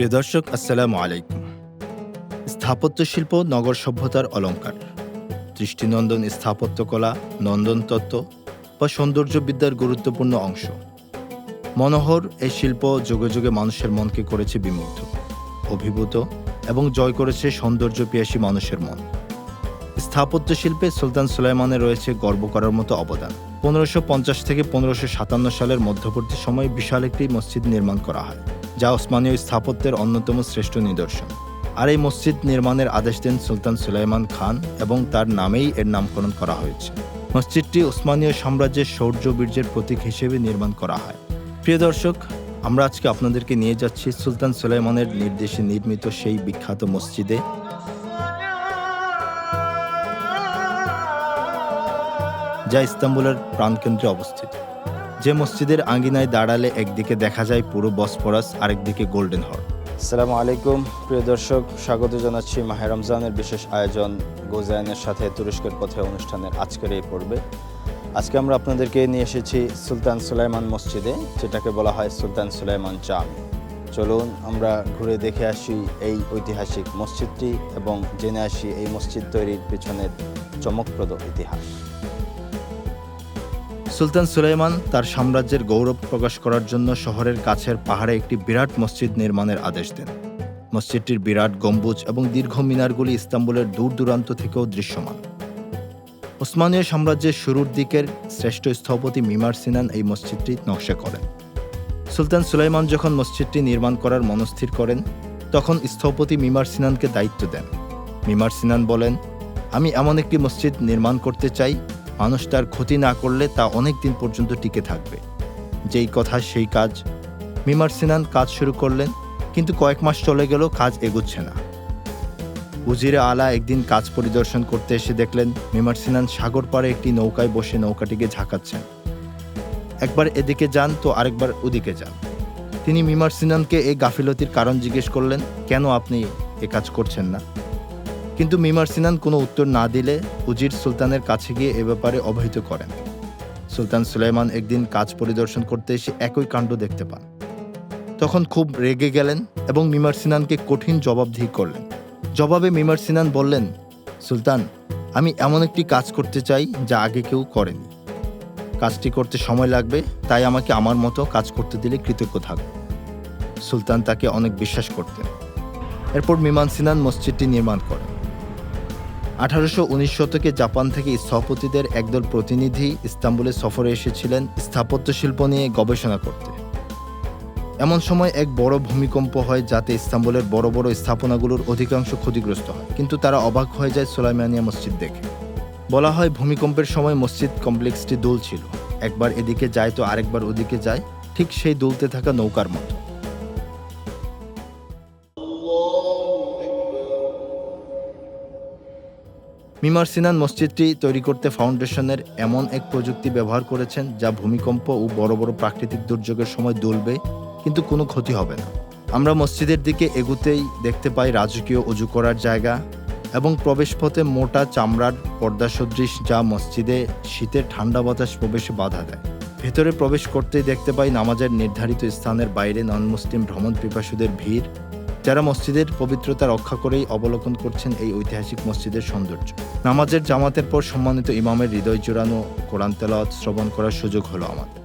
প্রিয় দর্শক, আসসালামু আলাইকুম। স্থাপত্য শিল্প, নগর সভ্যতার অলঙ্কার। দৃষ্টিনন্দন স্থাপত্যকলা নন্দন তত্ত্ব বা সৌন্দর্যবিদ্যার গুরুত্বপূর্ণ অংশ। মনোহর এই শিল্প যুগে যুগে মানুষের মনকে করেছে বিমুগ্ধ অভিভূত এবং জয় করেছে সৌন্দর্য পিয়াসী মানুষের মন। স্থাপত্য শিল্পে সুলতান সুলাইমানের রয়েছে গর্ব করার মতো অবদান। পনেরোশো থেকে পনেরোশো সালের মধ্যবর্তী সময়ে বিশাল একটি মসজিদ নির্মাণ করা হয়। যা ওসমানীয় স্থাপত্যের অন্যতম শ্রেষ্ঠ নিদর্শন। আর এই মসজিদ নির্মাণের আদেশ দেন সুলতান সুলাইমান খান এবং তার নামেই এর নামকরণ করা হয়েছে। মসজিদটি ওসমানীয় সাম্রাজ্যের শৌর্য বীর্যের প্রতীক হিসেবে নির্মাণ করা হয়। প্রিয় দর্শক, আমরা আজকে আপনাদেরকে নিয়ে যাচ্ছি সুলতান সুলাইমানের নির্দেশে নির্মিত সেই বিখ্যাত মসজিদে। যা ইস্তাম্বুলের প্রাণকেন্দ্রে অবস্থিত। যে মসজিদের আঙ্গিনায় দাঁড়ালে একদিকে দেখা যায় পুরো বসফরাস, আরেকদিকে গোল্ডেন হর্ন আসসালামু আলাইকুম, প্রিয় দর্শক, স্বাগত জানাচ্ছি মাহে রমজানের বিশেষ আয়োজন গোজায়নের সাথে তুরস্কের পথে অনুষ্ঠানের আজকের এই পর্বে। আজকে আমরা আপনাদেরকে নিয়ে এসেছি সুলতান সুলাইমান মসজিদে, যেটাকে বলা হয় সুলতান সুলাইমান জামি। চলুন আমরা ঘুরে দেখে আসি এই ঐতিহাসিক মসজিদটি এবং জেনে আসি এই মসজিদ তৈরির পেছনের চমকপ্রদ ইতিহাস। সুলতান সুলাইমান তার সাম্রাজ্যের গৌরব প্রকাশ করার জন্য শহরের কাছের পাহাড়ে একটি বিরাট মসজিদ নির্মাণের আদেশ দেন। মসজিদটির বিরাট গম্বুজ এবং দীর্ঘ মিনারগুলি ইস্তাম্বুলের দূর দূরান্ত থেকেও দৃশ্যমান। ওসমানীয় সাম্রাজ্যের শুরুর দিকের শ্রেষ্ঠ স্থপতি মিমার সিনান এই মসজিদটি নকশা করেন। সুলতান সুলাইমান যখন মসজিদটি নির্মাণ করার মনস্থির করেন, তখন স্থপতি মিমার সিনানকে দায়িত্ব দেন। মিমার সিনান বলেন, আমি এমন একটি মসজিদ নির্মাণ করতে চাই মানুষ তার ক্ষতি না করলে তা অনেক দিন পর্যন্ত টিকে থাকবে। যেই কথা সেই কাজ। মিমার সিনান কাজ শুরু করলেন, কিন্তু কয়েক মাস চলে গেল, কাজ এগুচ্ছে না। উজিরে আলা একদিন কাজ পরিদর্শন করতে এসে দেখলেন, মিমার সিনান সাগর পাড়ে একটি নৌকায় বসে নৌকাটিকে ঝাঁকাচ্ছেন। একবার এদিকে যান তো আরেকবার ওদিকে যান। তিনি মিমার সিনানকে এই গাফিলতির কারণ জিজ্ঞেস করলেন, কেন আপনি এ কাজ করছেন না? কিন্তু মিমার সিনান কোনো উত্তর না দিলে উজির সুলতানের কাছে গিয়ে এ ব্যাপারে অবহিত করেন। সুলতান সুলাইমান একদিন কাজ পরিদর্শন করতে এসে একই কাণ্ড দেখতে পান। তখন খুব রেগে গেলেন এবং মিমার সিনানকে কঠিন জবাবদিহি করলেন। জবাবে মিমার সিনান বললেন, সুলতান, আমি এমন একটি কাজ করতে চাই যা আগে কেউ করেনি। কাজটি করতে সময় লাগবে, তাই আমাকে আমার মতো কাজ করতে দিলে কৃতজ্ঞ থাকব। সুলতান তাকে অনেক বিশ্বাস করতেন। এরপর মিমান সিনান মসজিদটি নির্মাণ করেন। আঠারোশো উনিশ শতকে জাপান থেকে স্থপতিদের একদল প্রতিনিধি ইস্তাম্বুলে সফরে এসেছিলেন স্থাপত্য শিল্প নিয়ে গবেষণা করতে। এমন সময় এক বড় ভূমিকম্প হয় যাতে ইস্তাম্বুলের বড় বড় স্থাপনাগুলোর অধিকাংশ ক্ষতিগ্রস্ত হয়, কিন্তু তারা অবাক হয়ে যায় সোলাইমানিয়া মসজিদ দেখে। বলা হয় ভূমিকম্পের সময় মসজিদ কমপ্লেক্সটি দুল ছিল। একবার এদিকে যায় তো আরেকবার ওদিকে যায়, ঠিক সেই দুলতে থাকা নৌকার মতো। মিমার সিনান মসজিদটি তৈরি করতে ফাউন্ডেশনের এমন এক প্রযুক্তি ব্যবহার করেছেন যা ভূমিকম্প ও বড় বড় প্রাকৃতিক দুর্যোগের সময় দুলবে, কিন্তু কোনো ক্ষতি হবে না। আমরা মসজিদের দিকে এগুতেই দেখতে পাই রাজকীয় অজু করার জায়গা এবং প্রবেশপথে মোটা চামড়ার পর্দা সদৃশ যা মসজিদে শীতের ঠান্ডা বাতাস প্রবেশে বাধা দেয়। ভেতরে প্রবেশ করতেই দেখতে পাই নামাজের নির্ধারিত স্থানের বাইরে নন মুসলিম ভ্রমণ পিপাসুদের ভিড় যারা মসজিদের পবিত্রতা রক্ষা করেই অবলোকন করছেন এই ঐতিহাসিক মসজিদের সৌন্দর্য। নামাজের জামাতের পর সম্মানিত ইমামের হৃদয় জোড়ানো কোরআন তেলাওয়াত শ্রবণ করার সুযোগ হলো আমাদের।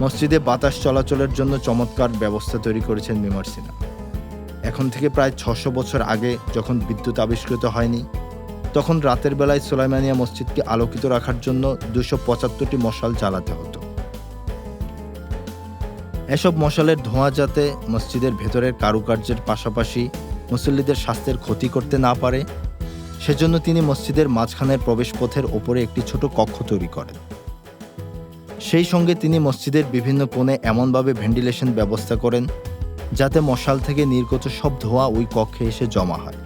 মসজিদে বাতাস চলাচলের জন্য চমৎকার ব্যবস্থা তৈরি করেছেন মিমার সিনা এখন থেকে প্রায় ছশো বছর আগে যখন বিদ্যুৎ আবিষ্কৃত হয়নি, তখন রাতের বেলায় সোলাইমানিয়া মসজিদকে আলোকিত রাখার জন্য দুশো পঁচাত্তরটি মশাল জ্বালাতে হতো। এসব মশালের ধোঁয়া যাতে মসজিদের ভেতরের কারুকার্যের পাশাপাশি মুসল্লিদের স্বাস্থ্যের ক্ষতি করতে না পারে, সেজন্য তিনি মসজিদের মাঝখানের প্রবেশপথের ওপরে একটি ছোট কক্ষ তৈরি করেন। সেই সঙ্গে তিনি মসজিদের বিভিন্ন কোণে এমনভাবে ভেন্টিলেশন ব্যবস্থা করেন, যাতে মশাল থেকে নির্গত সব ধোঁয়া ওই কক্ষে এসে জমা হয়।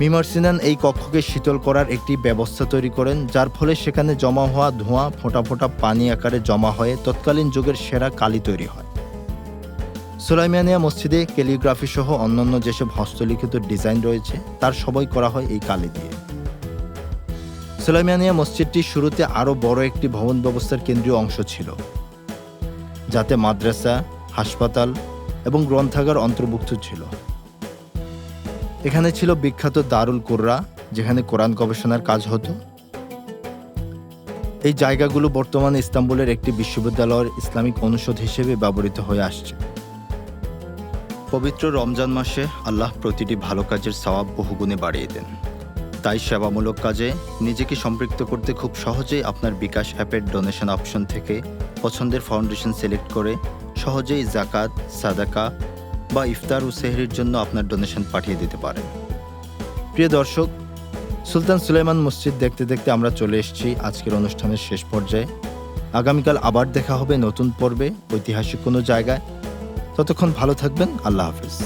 মিমার সিনান এই কক্ষকে শীতল করার একটি ব্যবস্থা তৈরি করেন, যার ফলে সেখানে জমা হওয়া ধোঁয়া ফোঁটা ফোঁটা পানি আকারে জমা হয়ে তৎকালীন যুগের সেরা কালি তৈরি হয়। সুলাইমানিয়া মসজিদে ক্যালিগ্রাফি সহ অন্যান্য যেসব হস্তলিখিত ডিজাইন রয়েছে, তার সবই করা হয় এই কালি দিয়ে। সুলাইমানিয়া মসজিদটি শুরুতে আরও বড় একটি ভবন ব্যবস্থার কেন্দ্রীয় অংশ ছিল, যাতে মাদ্রাসা, হাসপাতাল এবং গ্রন্থাগার অন্তর্ভুক্ত ছিল। এখানে ছিল বিখ্যাত দারুল কুররা, যেখানে কোরআন গবেষণার কাজ হতো। এই জায়গাগুলো বর্তমানে ইস্তাম্বুলের একটি বিশ্ববিদ্যালয়ের ইসলামিক অনুষদ হিসেবে ব্যবহৃত হয়ে আসছে। পবিত্র রমজান মাসে আল্লাহ প্রতিটি ভালো কাজের সওয়াব বহুগুণে বাড়িয়ে দেন। তাই সেবামূলক কাজে নিজেকে সম্পৃক্ত করতে খুব সহজেই আপনার বিকাশ অ্যাপের ডোনেশন অপশন থেকে পছন্দের ফাউন্ডেশন সিলেক্ট করে সহজেই জাকাত, সাদাকা বা ইফতার ও সেহরির জন্য আপনার ডোনেশন পাঠিয়ে দিতে পারেন। প্রিয় দর্শক, সুলতান সুলাইমান মসজিদ দেখতে দেখতে আমরা চলে এসেছি আজকের অনুষ্ঠানের শেষ পর্যায়ে। আগামীকাল আবার দেখা হবে নতুন পর্বে ঐতিহাসিক কোনো জায়গায়। ততক্ষণ ভালো থাকবেন, আল্লাহ হাফিজ।